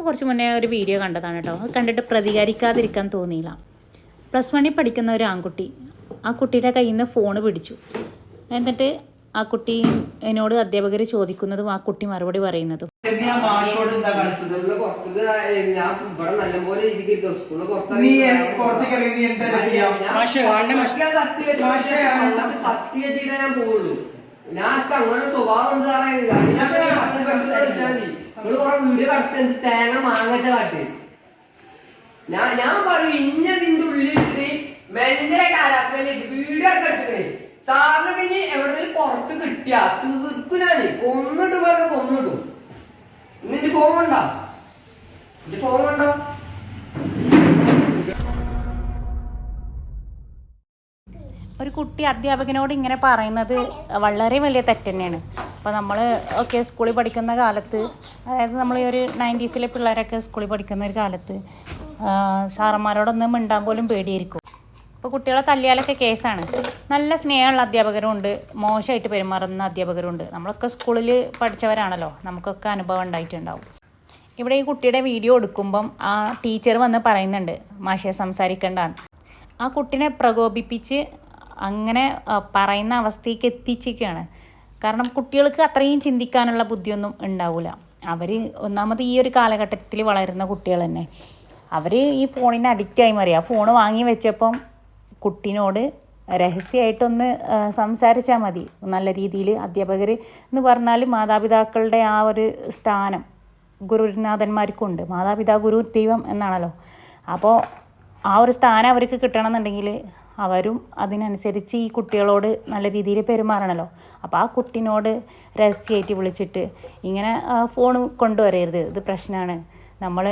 ഇപ്പോൾ കുറച്ച് മുന്നേ ഒരു വീഡിയോ കണ്ടതാണ് കേട്ടോ. അത് കണ്ടിട്ട് പ്രതികരിക്കാതിരിക്കാൻ തോന്നിയില്ല. പ്ലസ് വണ്ണിൽ പഠിക്കുന്ന ഒരു ആൺകുട്ടി. ആ കുട്ടിയുടെ കയ്യിൽ നിന്ന് ഫോണ് പിടിച്ചു. എന്നിട്ട് ആ കുട്ടി എന്നോട് അധ്യാപകർ ചോദിക്കുന്നതും ആ കുട്ടി മറുപടി പറയുന്നതും. ഞാൻ അങ്ങനെ സ്വഭാവം നിങ്ങൾ കുറെ വീഡിയോ കടത്തി തേങ്ങ മാങ്ങച്ച കാട്ടി ഞാൻ ഞാൻ പറയും ഇന്നതിന്റെ ഉള്ളിലിട്ട് മെന്റലായിട്ട് ഹരാസ്മെന്റ് വീഡിയോ ഒക്കെ എടുത്തിക്കണേ സാറിന് പിന്നെ എവിടെന്നെങ്കിലും പുറത്ത് കിട്ടിയ തീർക്കുനാണ് കൊന്നിട്ട് പറഞ്ഞ കൊന്നിടും. നിന്റെ ഫോൺ കണ്ടോ നിന്റെ ഫോൺ കണ്ടോ ഒരു കുട്ടി അധ്യാപകനോട് ഇങ്ങനെ പറയുന്നത് വളരെ വലിയ തെറ്റ് തന്നെയാണ് അപ്പോൾ നമ്മൾ ഒക്കെ സ്കൂളിൽ പഠിക്കുന്ന കാലത്ത് അതായത് നമ്മൾ ഈ ഒരു നയന്റീസിലെ പിള്ളേരൊക്കെ സ്കൂളിൽ പഠിക്കുന്ന ഒരു കാലത്ത് സാറന്മാരോടൊന്നും മിണ്ടാൻ പോലും പേടിയായിരിക്കും. ഇപ്പോൾ കുട്ടികളെ തല്ലിയാലൊക്കെ കേസാണ്. നല്ല സ്നേഹമുള്ള അധ്യാപകരുണ്ട് മോശമായിട്ട് പെരുമാറുന്ന അധ്യാപകരുണ്ട്. നമ്മളൊക്കെ സ്കൂളിൽ പഠിച്ചവരാണല്ലോ നമുക്കൊക്കെ അനുഭവം ഉണ്ടായിട്ടുണ്ടാവും. ഇവിടെ ഈ കുട്ടിയുടെ വീഡിയോ എടുക്കുമ്പം ആ ടീച്ചർ വന്ന് പറയുന്നുണ്ട് മാഷെ സംസാരിക്കേണ്ട ആ കുട്ടിനെ പ്രകോപിപ്പിച്ച് അങ്ങനെ പറയുന്ന അവസ്ഥയ്ക്ക് എത്തിച്ചിരിക്കുകയാണ്. കാരണം കുട്ടികൾക്ക് അത്രയും ചിന്തിക്കാനുള്ള ബുദ്ധിയൊന്നും ഉണ്ടാവില്ല അവർ ഒന്നാമത് ഈ ഒരു കാലഘട്ടത്തിൽ വളരുന്ന കുട്ടികൾ തന്നെ. അവർ ഈ ഫോണിന് അഡിക്റ്റായി മാറി. ഫോൺ വാങ്ങി വെച്ചപ്പം കുട്ടിനോട് രഹസ്യമായിട്ടൊന്ന് സംസാരിച്ചാൽ മതി. നല്ല രീതിയിൽ അധ്യാപകർ എന്ന് പറഞ്ഞാൽ മാതാപിതാക്കളുടെ ആ ഒരു സ്ഥാനം ഗുരുനാഥന്മാർക്കുണ്ട്. മാതാപിതാ ഗുരു ദൈവം എന്നാണല്ലോ. അപ്പോൾ ആ ഒരു സ്ഥാനം അവർക്ക് കിട്ടണമെന്നുണ്ടെങ്കിൽ അവരും അതിനനുസരിച്ച് ഈ കുട്ടികളോട് നല്ല രീതിയിൽ പെരുമാറണമല്ലോ അപ്പോൾ ആ കുട്ടിനോട് രഹസ്യമായിട്ട് വിളിച്ചിട്ട് ഇങ്ങനെ ഫോൺ കൊണ്ടുവരരുത്. ഇത് പ്രശ്നമാണ് നമ്മൾ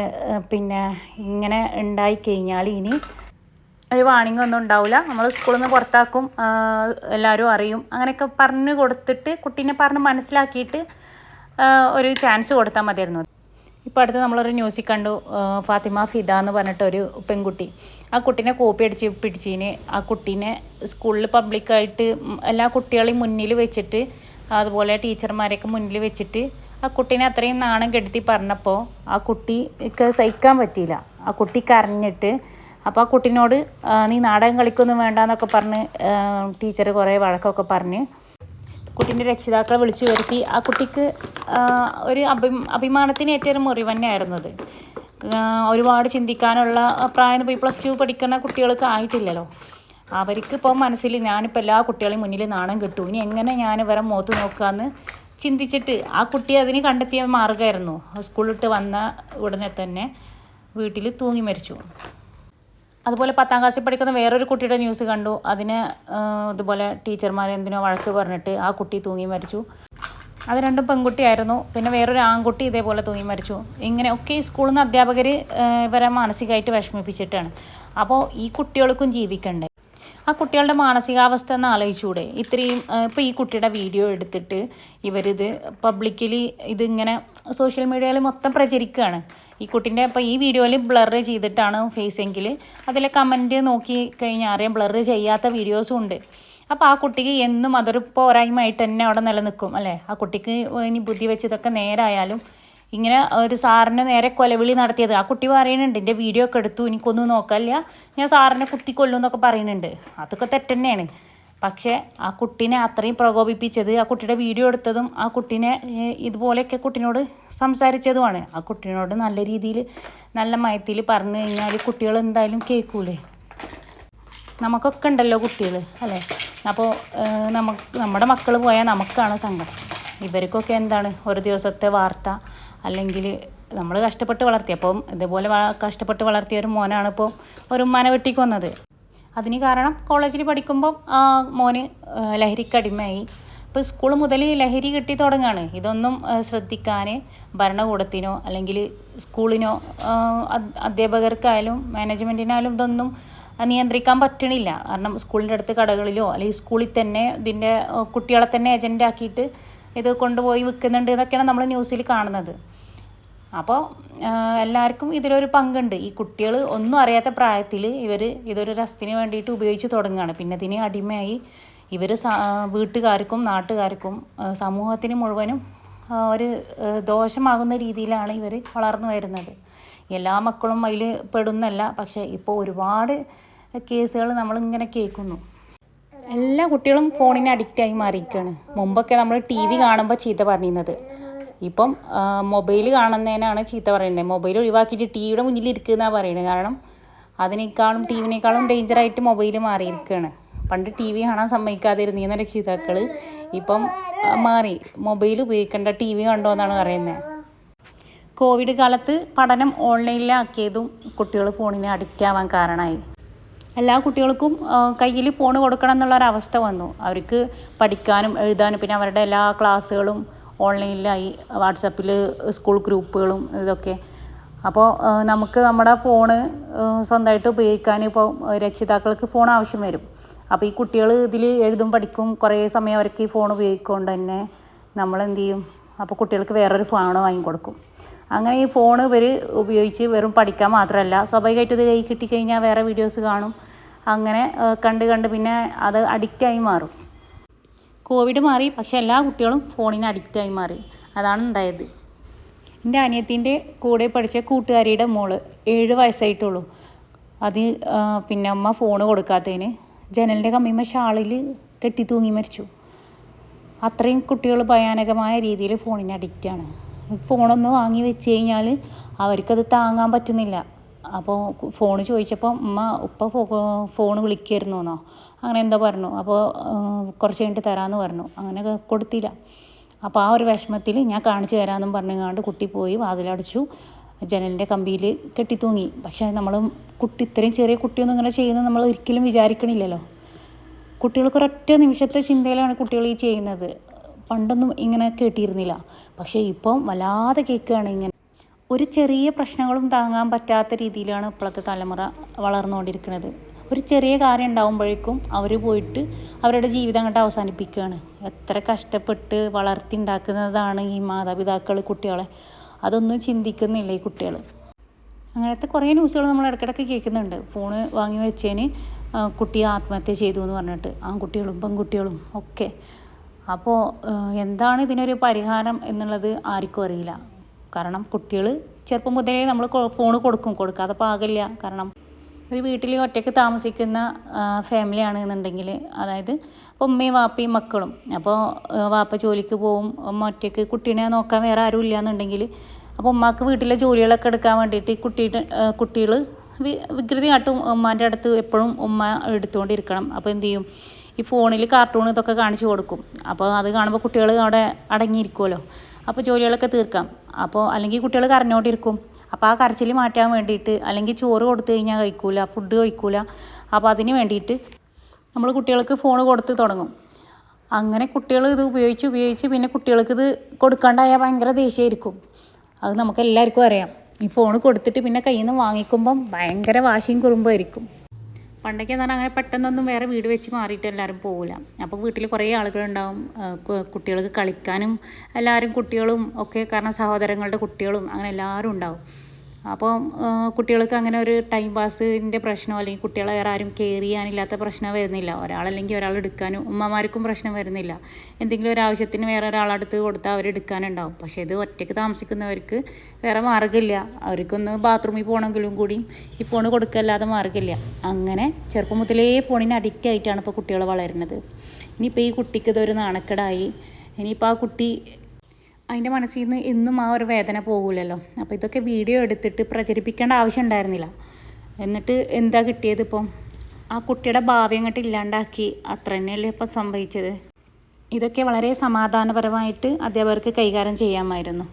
പിന്നെ ഇങ്ങനെ ഉണ്ടായിക്കഴിഞ്ഞാൽ ഇനി ഒരു വാണിംഗ് ഒന്നും ഉണ്ടാവില്ല നമ്മൾ സ്കൂളിൽ നിന്ന് പുറത്താക്കും എല്ലാവരും അറിയും. അങ്ങനെയൊക്കെ പറഞ്ഞു കൊടുത്തിട്ട് കുട്ടീനെ പറഞ്ഞ് മനസ്സിലാക്കിയിട്ട് ഒരു ചാൻസ് കൊടുത്താൽ മതിയായിരുന്നു. ഇപ്പോൾ അടുത്ത് നമ്മളൊരു ന്യൂസിൽ കണ്ടു ഫാത്തിമ ഫിദ എന്ന് പറഞ്ഞിട്ടൊരു പെൺകുട്ടി. ആ കുട്ടീനെ കോപ്പി അടിച്ച് പിടിച്ചതിന് ആ കുട്ടീനെ സ്കൂളിൽ പബ്ലിക്കായിട്ട് എല്ലാ കുട്ടികളെയും മുന്നിൽ വെച്ചിട്ട് അതുപോലെ ടീച്ചർമാരെയൊക്കെ മുന്നിൽ വെച്ചിട്ട് ആ കുട്ടീനെ അത്രയും നാണം കെടുത്തി പറഞ്ഞപ്പോൾ ആ കുട്ടിക്ക് സഹിക്കാൻ പറ്റിയില്ല. ആ കുട്ടി കരഞ്ഞിട്ട് അപ്പോൾ ആ കുട്ടീനോട് നീ നാടകം കളിക്കൊന്നും വേണ്ട എന്നൊക്കെ പറഞ്ഞ് ടീച്ചർ കുറേ വഴക്കൊക്കെ പറഞ്ഞ് കുട്ടീന്റെ രക്ഷിതാക്കളെ വിളിച്ചു വരുത്തി. ആ കുട്ടിക്ക് ഒരു അഭി അഭിമാനത്തിന് ഏറ്റൊരു മുറിവ് തന്നെയായിരുന്നത് ഒരുപാട് ചിന്തിക്കാനുള്ള പ്രായം ഇപ്പോൾ പ്ലസ് ടു പഠിക്കുന്ന കുട്ടികൾക്ക് ആയിട്ടില്ലല്ലോ. അവർക്ക് ഇപ്പോൾ മനസ്സിൽ ഞാനിപ്പോൾ എല്ലാ കുട്ടികളെയും മുന്നിൽ നാണം കിട്ടും. ഇനി എങ്ങനെ ഞാൻ ഇവരെ മുഖത്ത് നോക്കാമെന്ന് ചിന്തിച്ചിട്ട് ആ കുട്ടി അതിന് കണ്ടെത്തിയ മാർഗമായിരുന്നു. സ്കൂളിട്ട് വന്ന ഉടനെ തന്നെ വീട്ടിൽ തൂങ്ങി മരിച്ചു. അതുപോലെ പത്താം ക്ലാസ്സിൽ പഠിക്കുന്ന വേറൊരു കുട്ടിയുടെ ന്യൂസ് കണ്ടു. അതിന് ഇതുപോലെ ടീച്ചർമാർ എന്തിനോ വഴക്ക് പറഞ്ഞിട്ട് ആ കുട്ടി തൂങ്ങി മരിച്ചു. അത് രണ്ടും പെൺകുട്ടിയായിരുന്നു. പിന്നെ വേറൊരു ആൺകുട്ടി ഇതേപോലെ തൂങ്ങി മരിച്ചു. ഇങ്ങനെയൊക്കെ ഈ സ്കൂളിൽ നിന്ന് അധ്യാപകർ ഇവരെ മാനസികമായിട്ട് വിഷമിപ്പിച്ചിട്ടാണ്. അപ്പോൾ ഈ കുട്ടികൾക്കും ജീവിക്കണ്ടേ? ആ കുട്ടികളുടെ മാനസികാവസ്ഥ ഒന്ന് ആലോചിച്ചുകൂടെ ഇത്രയും ഇപ്പോൾ ഈ കുട്ടിയുടെ വീഡിയോ എടുത്തിട്ട് ഇവരിത് പബ്ലിക്കലി ഇതിങ്ങനെ സോഷ്യൽ മീഡിയയിൽ മൊത്തം പ്രചരിക്കുകയാണ് ഈ കുട്ടീന്റെ അപ്പോൾ ഈ വീഡിയോയിൽ ബ്ലർ ചെയ്തിട്ടാണ് ഫേസ് എങ്കിൽ അതിലെ കമന്റ് നോക്കി കഴിഞ്ഞാൽ അറിയാം ബ്ലർ ചെയ്യാത്ത വീഡിയോസും ഉണ്ട്. അപ്പോൾ ആ കുട്ടിക്ക് എന്നും അതൊരു പോരായ്മ ആയിട്ട് തന്നെ അവിടെ നിലനിൽക്കും അല്ലേ? ആ കുട്ടിക്ക് ഇനി ബുദ്ധി വെച്ച് ഇതൊക്കെ നേരായാലും ഇങ്ങനെ ഒരു സാറിനെ നേരെ കൊലവിളി നടത്തിയത്. ആ കുട്ടി പറയുന്നുണ്ട് എന്റെ വീഡിയോ ഒക്കെ എടുത്തു എനിക്കൊന്നും നോക്കല്ല. ഞാൻ സാറിനെ കുത്തിക്കൊല്ലും എന്നൊക്കെ പറയുന്നുണ്ട്. അതൊക്കെ തെറ്റന്നെയാണ്. പക്ഷേ ആ കുട്ടീനെ അത്രയും പ്രകോപിപ്പിച്ചത് ആ കുട്ടിയുടെ വീഡിയോ എടുത്തതും ആ കുട്ടീനെ ഇതുപോലെയൊക്കെ കുട്ടീനോട് സംസാരിച്ചതുമാണ്. ആ കുട്ടീനോട് നല്ല രീതിയിൽ നല്ല മയത്തിൽ പറഞ്ഞു കഴിഞ്ഞാൽ കുട്ടികൾ എന്തായാലും കേൾക്കൂലേ? നമുക്കൊക്കെ ഉണ്ടല്ലോ കുട്ടികൾ അല്ലേ? അപ്പോൾ നമുക്ക് നമ്മുടെ മക്കൾ പോയാൽ നമുക്കാണ് സങ്കടം. ഇവർക്കൊക്കെ എന്താണ് ഒരു ദിവസത്തെ വാർത്ത? അല്ലെങ്കിൽ നമ്മൾ കഷ്ടപ്പെട്ട് വളർത്തി. അപ്പം ഇതുപോലെ കഷ്ടപ്പെട്ട് വളർത്തിയ ഒരു മോനാണ് ഇപ്പോൾ ഒരു ഉമ്മാനെ വെട്ടിക്കൊന്നത് അതിന് കാരണം കോളേജിൽ പഠിക്കുമ്പം ആ മോന് ലഹരിക്കടിമയായി ഇപ്പോൾ സ്കൂൾ മുതൽ ലഹരി കിട്ടി തുടങ്ങുകയാണ് ഇതൊന്നും ശ്രദ്ധിക്കാൻ ഭരണകൂടത്തിനോ അല്ലെങ്കിൽ സ്കൂളിനോ അധ്യാപകർക്കായാലും മാനേജ്മെന്റിനായാലും ഇതൊന്നും നിയന്ത്രിക്കാൻ പറ്റണില്ല. കാരണം സ്കൂളിന്റെ അടുത്ത് കടകളിലോ അല്ലെങ്കിൽ സ്കൂളിൽ തന്നെ ഇതിന്റെ കുട്ടികളെ തന്നെ ഏജന്റ് ആക്കിയിട്ട് ഇത് കൊണ്ടുപോയി വിൽക്കുന്നുണ്ട് എന്നൊക്കെയാണ് നമ്മൾ ന്യൂസിൽ കാണുന്നത്. അപ്പോൾ എല്ലാവർക്കും ഇതിലൊരു പങ്കുണ്ട്. ഈ കുട്ടികൾ ഒന്നും അറിയാത്ത പ്രായത്തിൽ ഇവർ ഇതൊരു രസത്തിന് വേണ്ടിയിട്ട് ഉപയോഗിച്ച് തുടങ്ങുകയാണ്. പിന്നെ ഇതിന് അടിമയായി ഇവർ വീട്ടുകാർക്കും നാട്ടുകാർക്കും സമൂഹത്തിന് മുഴുവനും ഒരു ദോഷമാകുന്ന രീതിയിലാണ് ഇവർ വളർന്നു വരുന്നത്. എല്ലാ മക്കളും അതിൽ പെടുന്നല്ല. പക്ഷേ ഇപ്പോൾ ഒരുപാട് കേസുകൾ നമ്മളിങ്ങനെ കേൾക്കുന്നു. എല്ലാ കുട്ടികളും ഫോണിന് അഡിക്റ്റായി മാറിയിരിക്കുകയാണ്. മുമ്പൊക്കെ നമ്മൾ ടി വി കാണുമ്പോൾ ചീത്ത പറഞ്ഞിരുന്നത്. ഇപ്പം മൊബൈൽ കാണുന്നതിനാണ് ചീത്ത പറയുന്നത്. മൊബൈൽ ഒഴിവാക്കിയിട്ട് ടി വിയുടെ മുന്നിൽ ഇരിക്കുന്നതാണ് പറയുന്നത്. കാരണം അതിനേക്കാളും ടി വിനേക്കാളും ഡേഞ്ചറായിട്ട് മൊബൈൽ മാറിയിരിക്കുകയാണ്. പണ്ട് ടി വി കാണാൻ സമ്മതിക്കാതിരുന്നിരുന്ന രക്ഷിതാക്കൾ ഇപ്പം മാറി. മൊബൈൽ ഉപയോഗിക്കേണ്ട ടി വി കണ്ടോ എന്നാണ് പറയുന്നത് കോവിഡ് കാലത്ത് പഠനം ഓൺലൈനിലാക്കിയതും കുട്ടികൾ ഫോണിനെ അഡിക്റ്റ് ആവാൻ കാരണമായി. എല്ലാ കുട്ടികൾക്കും കയ്യിൽ ഫോൺ കൊടുക്കണം എന്നുള്ളൊരവസ്ഥ വന്നു. അവർക്ക് പഠിക്കാനും എഴുതാനും പിന്നെ അവരുടെ എല്ലാ ക്ലാസ്സുകളും ഓൺലൈനിലായി വാട്സപ്പിൽ സ്കൂൾ ഗ്രൂപ്പുകളും ഇതൊക്കെ. അപ്പോൾ നമുക്ക് നമ്മുടെ ഫോണ് സ്വന്തമായിട്ട് ഉപയോഗിക്കാൻ ഇപ്പോൾ രക്ഷിതാക്കൾക്ക് ഫോൺ ആവശ്യം വരും. അപ്പോൾ ഈ കുട്ടികൾ ഇതിൽ എഴുതും പഠിക്കും കുറേ സമയം അവർക്ക് ഈ ഫോൺ ഉപയോഗിക്കൊണ്ട് തന്നെ നമ്മൾ എന്ത് ചെയ്യും? അപ്പോൾ കുട്ടികൾക്ക് വേറൊരു ഫോൺ വാങ്ങിക്കൊടുക്കും അങ്ങനെ ഈ ഫോൺ ഇവർ ഉപയോഗിച്ച് വെറും പഠിക്കാൻ മാത്രമല്ല സ്വാഭാവികമായിട്ട് ഇത് കൈ കിട്ടിക്കഴിഞ്ഞാൽ വേറെ വീഡിയോസ് കാണും. അങ്ങനെ കണ്ട് കണ്ട് പിന്നെ അത് അഡിക്റ്റായി മാറും. കോവിഡ് മാറി പക്ഷേ എല്ലാ കുട്ടികളും ഫോണിന് അഡിക്റ്റായി മാറി. അതാണ് ഉണ്ടായത്. എന്റെ അനിയത്തിന്റെ കൂടെ പഠിച്ച കൂട്ടുകാരിയുടെ മോൾ ഏഴ് വയസ്സായിട്ടുള്ളൂ. അത് പിന്നെ അമ്മ ഫോൺ കൊടുക്കാത്തതിന് ജനലിന്റെ കമ്മിമ്മ ഷാളിൽ കെട്ടി തൂങ്ങി മരിച്ചു. അത്രയും കുട്ടികൾ ഭയാനകമായ രീതിയിൽ ഫോണിന് അഡിക്റ്റാണ് ഫോണൊന്ന് വാങ്ങി വെച്ച് കഴിഞ്ഞാൽ അവർക്കത് താങ്ങാൻ പറ്റുന്നില്ല. അപ്പോൾ ഫോൺ ചോദിച്ചപ്പോൾ ഉമ്മ ഉപ്പ ഫോൺ വിളിക്കായിരുന്നു എന്നോ അങ്ങനെ എന്തോ പറഞ്ഞു. അപ്പോൾ കുറച്ച് കഴിഞ്ഞിട്ട് തരാമെന്ന് പറഞ്ഞു. അങ്ങനെ കൊടുത്തില്ല. അപ്പോൾ ആ ഒരു വിഷമത്തിൽ ഞാൻ കാണിച്ചു തരാമെന്നും പറഞ്ഞുകൊണ്ട് കുട്ടി പോയി വാതിലടച്ചു. ജനലിന്റെ കമ്പിയിൽ കെട്ടിത്തൂങ്ങി. പക്ഷേ നമ്മൾ കുട്ടി ഇത്രയും ചെറിയ കുട്ടിയൊന്നും ഇങ്ങനെ ചെയ്യുന്നത് നമ്മൾ ഒരിക്കലും വിചാരിക്കണില്ലല്ലോ. കുട്ടികൾക്ക് ഒരൊറ്റ നിമിഷത്തെ ചിന്തയിലാണ് കുട്ടികൾ ഈ ചെയ്യുന്നത്. പണ്ടൊന്നും ഇങ്ങനെ കേട്ടിരുന്നില്ല. പക്ഷേ ഇപ്പം വല്ലാതെ കേൾക്കുകയാണ് ഇങ്ങനെ. ഒരു ചെറിയ പ്രശ്നങ്ങളും താങ്ങാൻ പറ്റാത്ത രീതിയിലാണ് ഇപ്പോഴത്തെ തലമുറ വളർന്നുകൊണ്ടിരിക്കുന്നത്. ഒരു ചെറിയ കാര്യം ഉണ്ടാകുമ്പോഴേക്കും അവർ പോയിട്ട് അവരുടെ ജീവിതം അങ്ങോട്ട് അവസാനിപ്പിക്കുകയാണ്. എത്ര കഷ്ടപ്പെട്ട് വളർത്തി ഉണ്ടാക്കുന്നതാണ് ഈ മാതാപിതാക്കൾ കുട്ടികളെ. അതൊന്നും ചിന്തിക്കുന്നില്ല ഈ കുട്ടികൾ അങ്ങനത്തെ കുറേ ന്യൂസുകൾ നമ്മൾ ഇടയ്ക്കിടയ്ക്ക് കേൾക്കുന്നുണ്ട്. ഫോണ് വാങ്ങി വെച്ചതിന് കുട്ടി ആത്മഹത്യ ചെയ്തു എന്ന് പറഞ്ഞിട്ട്. ആൺകുട്ടികളും പെൺകുട്ടികളും ഒക്കെ. അപ്പോൾ എന്താണ് ഇതിനൊരു പരിഹാരം എന്നുള്ളത് ആർക്കും അറിയില്ല. കാരണം കുട്ടികൾ ചെറുപ്പം മുതലേ നമ്മൾ ഫോൺ കൊടുക്കും. കൊടുക്കാതെ പാകില്ല. കാരണം ഒരു വീട്ടിൽ ഒറ്റയ്ക്ക് താമസിക്കുന്ന ഫാമിലിയാണ് ആണെന്നുണ്ടെങ്കിൽ അതായത് ഉമ്മയും വാപ്പയും മക്കളും. അപ്പോൾ വാപ്പ ജോലിക്ക് പോവും. ഉമ്മ ഒറ്റയ്ക്ക് കുട്ടീനെ നോക്കാൻ വേറെ ആരും ഇല്ല എന്നുണ്ടെങ്കിൽ അപ്പോൾ ഉമ്മാക്ക് വീട്ടിലെ ജോലികളൊക്കെ എടുക്കാൻ വേണ്ടിയിട്ട് ഈ കുട്ടിയുടെ കുട്ടികൾ വികൃതി കാട്ടും. ഉമ്മാന്റെ അടുത്ത് എപ്പോഴും ഉമ്മ എടുത്തുകൊണ്ടിരിക്കണം. അപ്പോൾ എന്തു ചെയ്യും? ഈ ഫോണിൽ കാർട്ടൂൺ ഇതൊക്കെ കാണിച്ചു കൊടുക്കും. അപ്പോൾ അത് കാണുമ്പോൾ കുട്ടികൾ അവിടെ അടങ്ങിയിരിക്കുമല്ലോ അപ്പോൾ ജോലികളൊക്കെ തീർക്കാം. അപ്പോൾ അല്ലെങ്കിൽ കുട്ടികൾ കരഞ്ഞോണ്ടിരിക്കും അപ്പോൾ ആ കരച്ചിൽ മാറ്റാൻ വേണ്ടിയിട്ട് അല്ലെങ്കിൽ ചോറ് കൊടുത്തു കഴിഞ്ഞാൽ കഴിക്കൂല ഫുഡ് കഴിക്കൂല. അപ്പോൾ അതിന് വേണ്ടിയിട്ട് നമ്മൾ കുട്ടികൾക്ക് ഫോൺ കൊടുത്ത് തുടങ്ങും. അങ്ങനെ കുട്ടികൾ ഇത് ഉപയോഗിച്ച് ഉപയോഗിച്ച് പിന്നെ കുട്ടികൾക്ക് ഇത് കൊടുക്കാണ്ടായാൽ ഭയങ്കര ദേഷ്യമായിരിക്കും അത് നമുക്ക് എല്ലാവർക്കും അറിയാം. ഈ ഫോൺ കൊടുത്തിട്ട് പിന്നെ കയ്യിൽ നിന്ന് വാങ്ങിക്കുമ്പം ഭയങ്കര വാശിയും കുറുമ്പായിരിക്കും പണ്ടൊക്കെ എന്ന് പറഞ്ഞാൽ അങ്ങനെ പെട്ടെന്നൊന്നും വേറെ വീട് വെച്ച് മാറിയിട്ട് എല്ലാവരും പോകില്ല അപ്പോൾ വീട്ടിൽ കുറേ ആളുകളുണ്ടാവും കുട്ടികൾക്ക് കളിക്കാനും എല്ലാവരും കുട്ടികളും ഒക്കെ കാരണം സഹോദരങ്ങളുടെ കുട്ടികളും അങ്ങനെ എല്ലാവരും ഉണ്ടാവും. അപ്പോൾ കുട്ടികൾക്ക് അങ്ങനെ ഒരു ടൈം പാസിന്റെ പ്രശ്നമോ അല്ലെങ്കിൽ കുട്ടികളെ വേറെ ആരും കെയർ ചെയ്യാനില്ലാത്ത പ്രശ്നം വരുന്നില്ല. ഒരാളല്ലെങ്കിൽ ഒരാൾ എടുക്കാനും ഉമ്മമാർക്കും പ്രശ്നം വരുന്നില്ല. എന്തെങ്കിലും ഒരു ആവശ്യത്തിന് വേറെ ഒരാളടുത്ത് കൊടുത്താൽ അവർ എടുക്കാനുണ്ടാവും. പക്ഷേ ഇത് ഒറ്റയ്ക്ക് താമസിക്കുന്നവർക്ക് വേറെ മാർഗമില്ല. അവർക്കൊന്ന് ബാത്റൂമിൽ പോകണമെങ്കിലും കൂടിയും ഈ ഫോൺ കൊടുക്കല്ലാതെ മാർഗമില്ല. അങ്ങനെ ചെറുപ്പം മുതലേ ഫോണിന് അഡിക്റ്റ് ആയിട്ടാണ് ഇപ്പോൾ കുട്ടികൾ വളരുന്നത്. ഇനിയിപ്പോൾ ഈ കുട്ടിക്ക് ഇതൊരു നാണക്കേടായി. ഇനിയിപ്പോൾ ആ കുട്ടി അതിന്റെ മനസ്സിൽ നിന്ന് എന്നും ആ ഒരു വേദന പോകില്ലല്ലോ അപ്പോൾ ഇതൊക്കെ വീഡിയോ എടുത്തിട്ട് പ്രചരിപ്പിക്കേണ്ട ആവശ്യം ഉണ്ടായിരുന്നില്ല. എന്നിട്ട് എന്താ കിട്ടിയത് ഇപ്പം? ആ കുട്ടിയുടെ ഭാവി അങ്ങോട്ട് ഇല്ലാണ്ടാക്കി അത്ര തന്നെയല്ലേ ഇപ്പം സംഭവിച്ചത്? ഇതൊക്കെ വളരെ സമാധാനപരമായിട്ട് അധ്യാപകർക്ക് കൈകാര്യം ചെയ്യാമായിരുന്നു.